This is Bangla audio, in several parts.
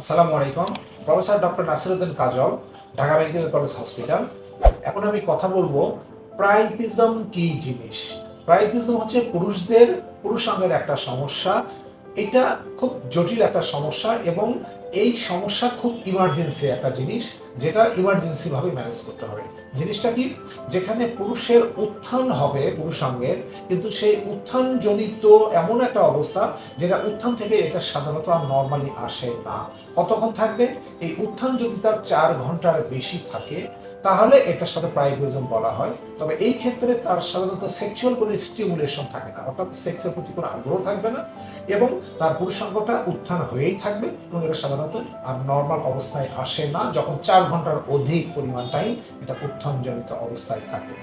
আসসালামু আলাইকুম। Professor doctor Nasiruddin Kajal, Dhaka medical college hospital. এখন আমি কথা বলব প্রাইপিজম কি জিনিস? প্রাইপিজম হচ্ছে পুরুষদের পুরুষাঙ্গের একটা সমস্যা। এটা খুব জটিল একটা সমস্যা এবং এই সমস্যা খুব ইমার্জেন্সি একটা জিনিস। যেটা ইমার্জেন্সি ভাবে ম্যানেজ করতে হবে। জিনিসটা কি? যেখানে পুরুষের উত্থান হবে পুরুষাঙ্গের, কিন্তু সেই উত্থান জনিত এমন একটা অবস্থা যেটা উত্থান থেকে এটা সাধারণত আর নর্মালি আসে না। কতক্ষণ থাকবে? এই উত্থান যদি তার চার ঘণ্টার বেশি থাকে, তাহলে এটার সাথে প্রাইভেজম বলা হয়। তবে এই ক্ষেত্রে তার সাধারণত সেক্সুয়াল কোনো স্টিমুলেশন থাকে না, অর্থাৎ সেক্সের প্রতি কোনো আগ্রহ থাকবে না এবং তার পুরুষাঙ্গটা উত্থান হয়েই থাকবে এবং এটা সাধারণত আর নর্মাল অবস্থায় আসে না। যখন চার ঘণ্টার অধিক পরিমাণ টাইম এটা উত্থানজনিত অবস্থায় থাকে।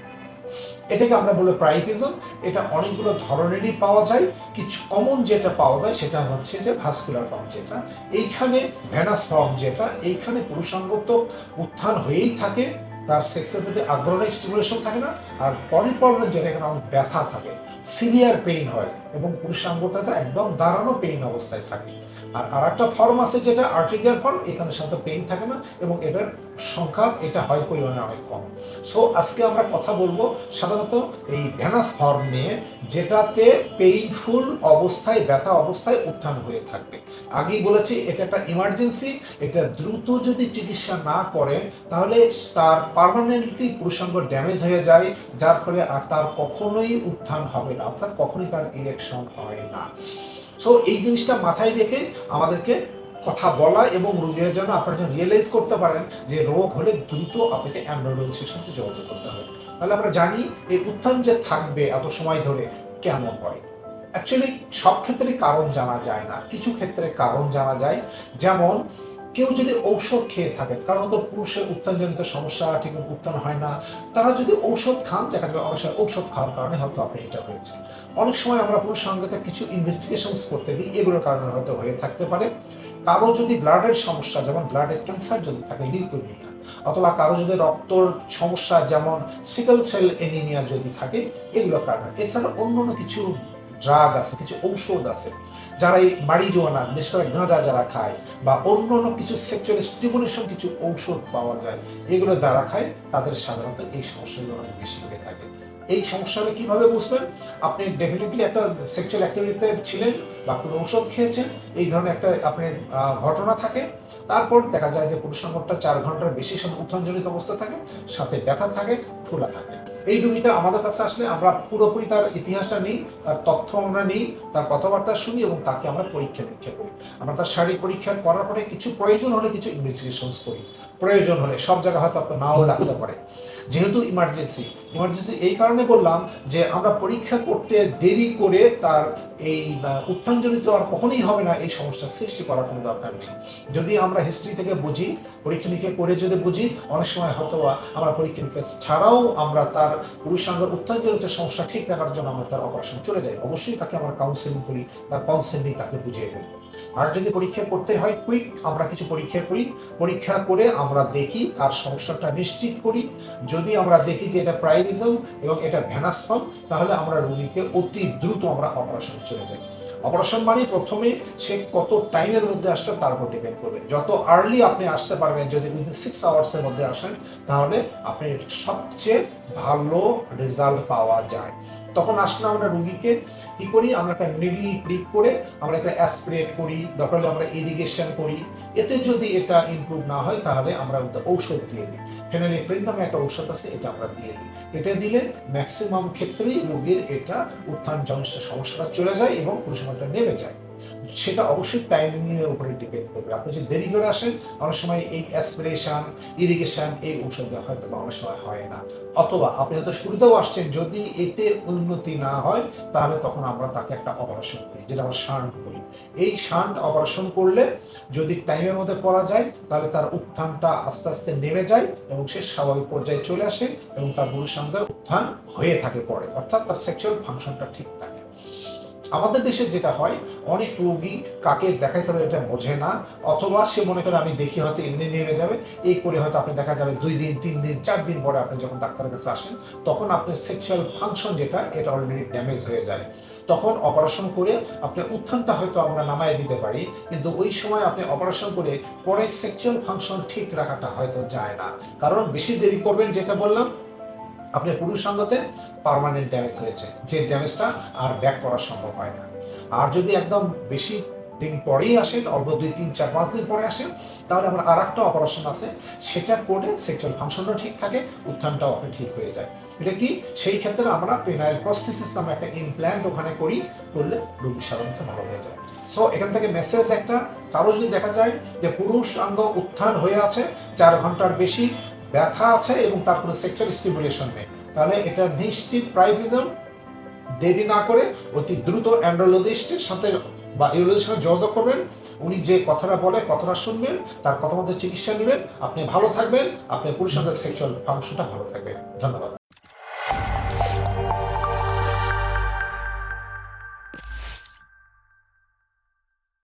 এটাকে আমরা বলি প্রাইপিজম এটা অনেকগুলো ধরনেরই পাওয়া যায়। কিছু কমন যেটা পাওয়া যায় সেটা হচ্ছে যে ভাস্কুলার ফর্ম যেটা। এইখানে ভ্যানাস ফর্ম যেটা, এইখানে পুরুষাঙ্গ তো উত্থান হয়েই থাকে। তার সেক্সের প্রতি আগ্রহ স্টিমুলেশন থাকে না। আর পরের পর্বে যেটা এখানে অনেক ব্যথা থাকে সিভিয়ার পেইন হয় এবং পুরুষাঙ্গটাতে একদম দাঁড়ানো পেইন অবস্থায় থাকে। আর আর একটা ফর্ম আছে যেটা আর্টিরিয়াল ফর্ম এখানে সাধারণত পেইন থাকে না এবং এটার সংখ্যা এটা হয় পরিমাণে অনেক কম। সো আজকে আমরা কথা বলব সাধারণত এই ভ্যানাস ফর্ম নিয়ে, যেটাতে পেইনফুল অবস্থায়, ব্যথা অবস্থায় উত্থান হয়ে থাকবে। আগেই বলেছি, এটা একটা ইমার্জেন্সি এটা দ্রুত যদি চিকিৎসা না করে, তাহলে তার পার্মানেন্টলি পুরুষাঙ্গ ড্যামেজ হয়ে যায়, যার ফলে আর তার কখনোই উত্থান হবে না, অর্থাৎ কখনোই তার ইলেকশন হয় না। সো এই জিনিসটা মাথায় রেখে আমাদেরকে কথা বলা এবং রোগীর জন্য আপনারা যেন রিয়েলাইজ করতে পারেন যে রোগ হলে দ্রুত আপনাকে অ্যান্ড্রয়েডের সাথে যোগাযোগ করতে হবে। তাহলে আমরা জানি এই উত্থান যে থাকবে এত সময় ধরে কেন হয়। অ্যাকচুয়ালি সব ক্ষেত্রে কারণ জানা যায় না। কিছু ক্ষেত্রে কারণ জানা যায়। যেমন কেউ যদি ঔষধ খেয়ে থাকে, কারণ হয়তো পুরুষের উত্থানজনিত সমস্যা ঠিক উত্থান হয় না, তারা যদি ঔষধ খান, দেখা যাবে অনেক সময় ঔষধ খাওয়ার কারণে হয়তো আপনি এটা হয়েছে। অনেক সময় আমরা পুরুষ সঙ্গেতে কিছু ইনভেস্টিগেশনস করতে দিই, এগুলোর কারণে হয়তো হয়ে থাকতে পারে। কারও যদি ব্লাডের সমস্যা, যেমন ব্লাডের ক্যান্সার যদি থাকে লিউকোমিয়া অথবা কারও যদি রক্তর সমস্যা, যেমন সিকল সেল এনিমিয়া যদি থাকে, এগুলোর কারণে। এছাড়া অন্য কিছু ড্রাগ আছে, কিছু ঔষধ আছে, যারা এই মারিজোয়ানা বিশেষ করে গাঁজা যারা খায় বা অন্য অন্য কিছু সেক্সুয়াল স্টিমুলেশন কিছু ঔষধ পাওয়া যায়, এগুলো যারা খায়, তাদের সাধারণত এই সমস্যাগুলো অনেক বেশি হয়ে থাকে। এই সমস্যাটা কীভাবে বুঝবেন? আপনি ডেফিনেটলি একটা সেক্সুয়াল অ্যাক্টিভিটিতে ছিলেন বা কোনো ঔষধ খেয়েছেন, এই ধরনের একটা আপনার ঘটনা থাকে। তারপর দেখা যায় যে পুরুষাঙ্গটা চার ঘণ্টার বেশি সময় উত্থানজনিত অবস্থা থাকে, সাথে ব্যথা থাকে, ফোলা থাকে। এই রোগীটা আমাদের কাছে আসলে আমরা পুরোপুরি তার ইতিহাসটা নিই, তার তথ্য আমরা নিই, তার কথাবার্তা শুনি এবং তাকে আমরা পরীক্ষা নিরীক্ষা করি। আমরা তার শারীরিক পরীক্ষা করার পরে কিছু প্রয়োজন হলে কিছু ইনভেস্টিগেশনস করি। প্রয়োজন হলে সব জায়গায় হয়তো আপনার নাও লাগতে পারে। যেহেতু ইমার্জেন্সি ইমার্জেন্সি এই কারণে বললাম যে আমরা পরীক্ষা করতে দেরি করে তার এই উত্থানজনিত আর কখনোই হবে না, এই সমস্যার সৃষ্টি করার কোনো দরকার নেই। যদি আমরা হিস্ট্রি থেকে বুঝি, পরীক্ষা নিরীক্ষা করে যদি বুঝি, অনেক সময় হয়তো আমরা পরীক্ষা নিরীক্ষা ছাড়াও আমরা তার পুরুষাঙ্গের হচ্ছে সমস্যা ঠিক রাখার জন্য আমরা তার অপারেশন চলে যাই। অবশ্যই তাকে আমরা কাউন্সেলিং করি, তার কাউন্সেলিং তাকে বুঝিয়ে বলি। আর যদি পরীক্ষা করতে হয় কুইক আমরা কিছু পরীক্ষা করি। পরীক্ষা করে আমরা দেখি তার সমস্যাটা নিশ্চিত করি। যদি আমরা দেখি যে এটা প্রাইরিজম এবং এটা ভ্যানাস ফর্ম তাহলে আমরা রোগীকে অতি দ্রুত আমরা অপারেশন চলে যাই। অপারেশন মানে প্রথমে সে কত টাইমের মধ্যে আসলে তার উপর ডিপেন্ড করবে। যত আর্লি আপনি আসতে পারবেন, যদি উইদিন সিক্স আওয়ার্সের মধ্যে আসেন, তাহলে আপনি সবচেয়ে ভালো রেজাল্ট পাওয়া যায়। তখন আসলে আমরা রুগীকে, কি করি? আমরা একটা নিডল প্রিক করে আমরা একটা অ্যাসপিরেট করি, দরকার হলে আমরা ইরিগেশন করি। এতে যদি এটা ইমপ্রুভ না হয়, তাহলে আমরা ঔষধ দিয়ে দিই। ফেনালিপ্রিন নামে একটা ঔষধ আছে, এটা আমরা দিয়ে দিই। এটা দিলে ম্যাক্সিমাম ক্ষেত্রেই রোগীর এটা উত্থান জনিত সমস্যাটা চলে যায় এবং পুরুষমানটা নেমে যায়। সেটা অবশ্যই টাইমিং এর উপরে ডিপেন্ড করবে। আপনি যদি দেরি করে আসেন, অনেক সময় এই অ্যাসপিরেশন ইরিগেশন এই ঔষধ হয়তো বা অনেক সময় হয় না। অথবা আপনি হয়তো শুরুতেও আসছেন, যদি এতে উন্নতি না হয়, তাহলে তখন আমরা তাকে একটা অপারেশন করি, যেটা আমরা শান্ট বলি। এই শান্ট অপারেশন করলে যদি টাইমের মধ্যে করা যায়, তাহলে তার উত্থানটা আস্তে আস্তে নেমে যায় এবং সে স্বাভাবিক পর্যায়ে চলে আসে এবং তার পুরুষাঙ্গের উত্থান হয়ে থাকে পরে। অর্থাৎ তার সেক্সুয়াল ফাংশনটা ঠিক থাকে। আমাদের দেশে যেটা হয়, অনেক রোগী কাকে দেখাইতে হবে এটা বোঝে না, অথবা সে মনে করে আমি দেখি হয়তো এমনি নেমে যাবে, এই করে হয়তো আপনি দেখা যাবে দুই দিন, তিন দিন, চার দিন পরে আপনি যখন ডাক্তারের কাছে আসেন, তখন আপনার সেক্সুয়াল ফাংশন যেটা, এটা অলরেডি ড্যামেজ হয়ে যায়। তখন অপারেশন করে আপনার উত্থানটা হয়তো আমরা নামায় দিতে পারি, কিন্তু ওই সময় আপনি অপারেশন করে পরে সেক্সুয়াল ফাংশন ঠিক রাখাটা হয়তো যায় না। কারণ বেশি দেরি করবেন যেটা বললাম আপনার পুরুষাঙ্গতে পার্মানেন্ট ড্যামেজ হয়েছে। যে ড্যামেজটা আর ব্যাক করা সম্ভব হয় না। আর যদি একদম বেশি দিন পরেই আসেন অল্প দুই, তিন, চার, পাঁচ দিন পরে আসেন তাহলে আমার আর একটা অপারেশন আছে। সেটা করে সেক্সুয়াল ফাংশনও ঠিক থাকে, উত্থানটাও আপনি ঠিক হয়ে যায়। এটা কি? সেই ক্ষেত্রে আমরা পেনাইল প্রস্থেসিস নামে একটা ইমপ্ল্যান্ট ওখানে করি, করলে রোগী সাধারণত ভালো হয়ে যায়। সো এখান থেকে মেসেজ একটা, কারও যদি দেখা যায় যে পুরুষ অঙ্গ উত্থান হয়ে আছে, চার ঘণ্টার বেশি ব্যথা আছে এবং তারপরে সেক্সুয়াল স্টিমুলেশন নেই। তাহলে এটা নিশ্চিত প্রাইভিজম দেরি না করে অতি দ্রুত অ্যান্ড্রোলজিস্টের সাথে বা ইউরোলজির সাথে যোগাযোগ করবেন। উনি যে কথাটা বলে, কথাটা শুনবেন, তার কথা মতো চিকিৎসা নেবেন। আপনি ভালো থাকবেন আপনার পুরুষের সেক্সুয়াল ফাংশনটা ভালো থাকবে। ধন্যবাদ।